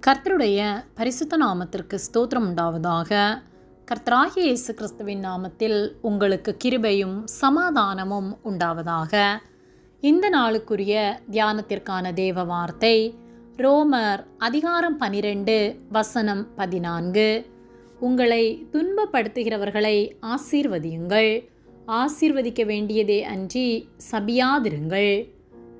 கர்த்தருடைய பரிசுத்த நாமத்திற்கு ஸ்தோத்திரம் உண்டாவதாக. கர்த்தராகிய இயேசு கிறிஸ்துவின் நாமத்தில் உங்களுக்கு கிருபையும் சமாதானமும் உண்டாவதாக. இந்த நாளுக்குரிய தியானத்திற்கான தேவ வார்த்தை ரோமர் அதிகாரம் பனிரெண்டு வசனம் பதினான்கு. உங்களை துன்பப்படுத்துகிறவர்களை ஆசீர்வதியுங்கள். ஆசீர்வதிக்க வேண்டியதே அன்றி சபியாதிருங்கள்.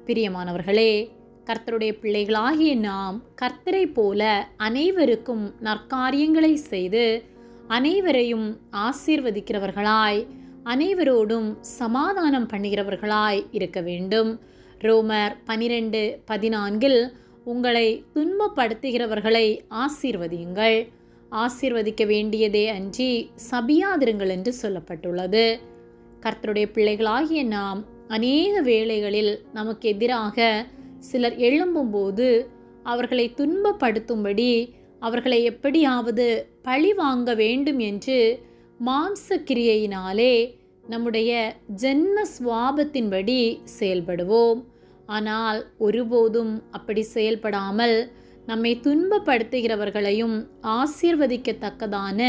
பிரியமானவர்களே கர்த்தருடைய பிள்ளைகளாகிய நாம் கர்த்தரை போல அனைவருக்கும் நற்காரியங்களை செய்து அனைவரையும் ஆசீர்வதிக்கிறவர்களாய் அனைவரோடும் சமாதானம் பண்ணுகிறவர்களாய் இருக்க வேண்டும். ரோமர் பனிரெண்டு பதினான்கில் உங்களை துன்பப்படுத்துகிறவர்களை ஆசீர்வதியுங்கள். ஆசீர்வதிக்க வேண்டியதே அன்றி சபியாதிருங்கள் என்று சொல்லப்பட்டுள்ளது. கர்த்தருடைய பிள்ளைகளாகிய நாம் அநேக வேளைகளில் நமக்கு எதிராக சிலர் எழும்பும்போது அவர்களை துன்பப்படுத்தும்படி அவர்களை எப்படியாவது பழி வாங்க வேண்டும் என்று மாம்ச கிரியையினாலே நம்முடைய ஜென்ம சுவாபத்தின்படி செயல்படுவோம். ஆனால் ஒருபோதும் அப்படி செயல்படாமல் நம்மை துன்பப்படுத்துகிறவர்களையும் ஆசீர்வதிக்கத்தக்கதான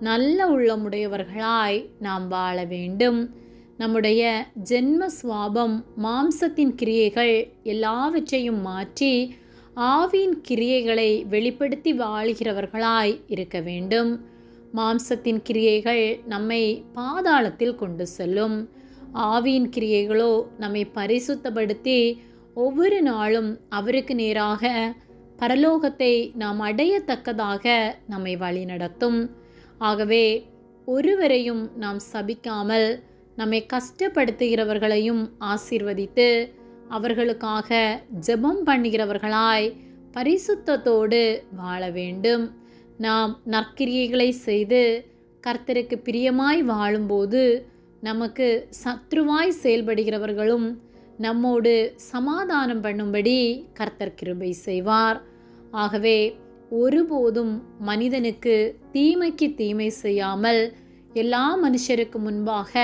நல்ல உள்ளமுடையவர்களாய் நாம் வாழ வேண்டும். நம்முடைய ஜென்ம சுவாபம் மாம்சத்தின் கிரியைகள் எல்லாவற்றையும் மாற்றி ஆவியின் கிரியைகளை வெளிப்படுத்தி வாழ்கிறவர்களாய் இருக்க வேண்டும். மாம்சத்தின் கிரியைகள் நம்மை பாதாளத்தில் கொண்டு செல்லும். ஆவியின் கிரியைகளோ நம்மை பரிசுத்தப்படுத்தி ஒவ்வொரு நாளும் அவருக்கு நேராக பரலோகத்தை நாம் அடையத்தக்கதாக நம்மை வழிநடத்தும். ஆகவே ஒருவரையும் நாம் சபிக்காமல் நம்மை கஷ்டப்படுத்துகிறவர்களையும் ஆசீர்வதித்து அவர்களுக்காக ஜெபம் பண்ணுகிறவர்களாய் பரிசுத்தத்தோடு வாழ வேண்டும். நாம் நற்கிரியைகளை செய்து கர்த்தருக்கு பிரியமாய் வாழும்போது நமக்கு சத்ருவாய் செயல்படுகிறவர்களும் நம்மோடு சமாதானம் பண்ணும்படி கர்த்தர் கிருபை செய்வார். ஆகவே ஒருபோதும் மனிதனுக்கு தீமைக்கு தீமை செய்யாமல் எல்லா மனுஷருக்கு முன்பாக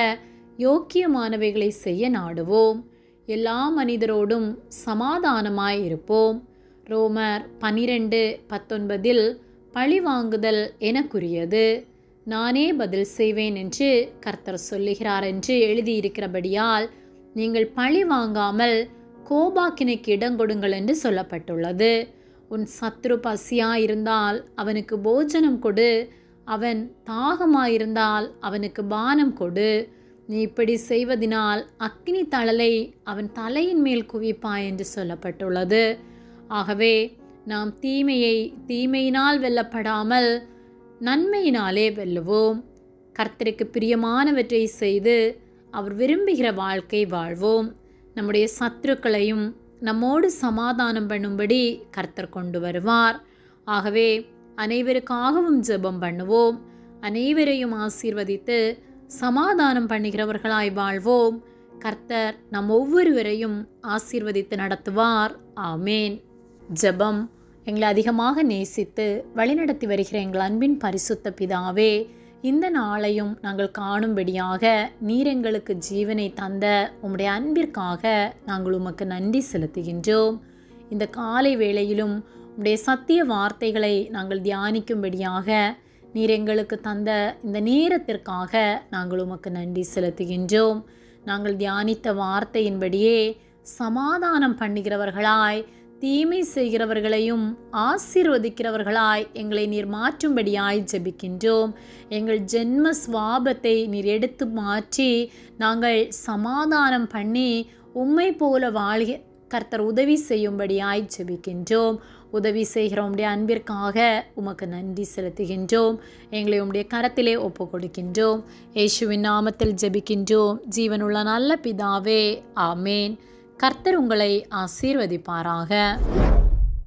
யோக்கியமானவைகளை செய்ய நாடுவோம். எல்லா மனிதரோடும் சமாதானமாய் இருப்போம் ரோமர் பனிரெண்டு பத்தொன்பதில் பழி வாங்குதல் எனக்குரியது. நானே பதில் செய்வேன் என்று கர்த்தர் சொல்லுகிறார் என்று எழுதியிருக்கிறபடியால் நீங்கள் பழி வாங்காமல் கோபாக்கினைக்கு இடம் கொடுங்கள் என்று சொல்லப்பட்டுள்ளது. உன் சத்ரு பசியாயிருந்தால் அவனுக்கு போஜனம் கொடு. அவன் தாகமாயிருந்தால் அவனுக்கு பானம் கொடு. நீ இப்படி செய்வதினால் அக்னி தழலை அவன் தலையின் மேல் குவிப்பாய் என்று சொல்லப்பட்டுள்ளது. ஆகவே நாம் தீமையை தீமையினால் வெல்லப்படாமல் நன்மையினாலே வெல்லுவோம். கர்த்தருக்கு பிரியமானவற்றை செய்து அவர் விரும்புகிற வாழ்க்கை வாழ்வோம். நம்முடைய சத்துருக்களையும் நம்மோடு சமாதானம் பண்ணும்படி கர்த்தர் கொண்டு வருவார். ஆகவே அனைவருக்காகவும் ஜெபம் பண்ணுவோம். அனைவரையும் ஆசீர்வதித்து சமாதானம் பண்ணுகிறவர்களாய் வாழ்வோம். கர்த்தர் நம் ஒவ்வொருவரையும் ஆசீர்வதித்து நடத்துவார். ஆமேன். ஜெபம் எங்களை அதிகமாக நேசித்து வழிநடத்தி வருகிற எங்கள் அன்பின் பரிசுத்த பிதாவே இந்த நாளையும் நாங்கள் காணும்படியாக நீர் எங்களுக்கு ஜீவனை தந்த உம்முடைய அன்பிற்காக நாங்கள் உமக்கு நன்றி செலுத்துகின்றோம். இந்த காலை வேளையிலும் உம்முடைய சத்திய வார்த்தைகளை நாங்கள் தியானிக்கும்படியாக நீர் எங்களுக்கு தந்த இந்த நேரத்திற்காக நாங்கள் உமக்கு நன்றி செலுத்துகின்றோம். நாங்கள் தியானித்த வார்த்தையின்படியே சமாதானம் பண்ணுகிறவர்களாய் தீமை செய்கிறவர்களையும் ஆசீர்வதிக்கிறவர்களாய் எங்களை நீர் மாற்றும்படியாய் ஜெபிக்கின்றோம். எங்கள் ஜென்ம சுவாபத்தை நீர் எடுத்து மாற்றி நாங்கள் சமாதானம் பண்ணி உம்மை போல வாழ்க கர்த்தர் உதவி செய்யும்படியாய் ஜெபிக்கின்றோம். உதவி செய்கிற உம்முடைய அன்பிற்காக உமக்கு நன்றி செலுத்துகின்றோம். எங்களை உம்முடைய கரத்திலே ஒப்பு கொடுக்கின்றோம் இயேசுவின் நாமத்தில் ஜெபிக்கின்றோம். ஜீவனுள்ள நல்ல பிதாவே ஆமேன். கர்த்தர் உங்களை ஆசீர்வதிப்பாராக.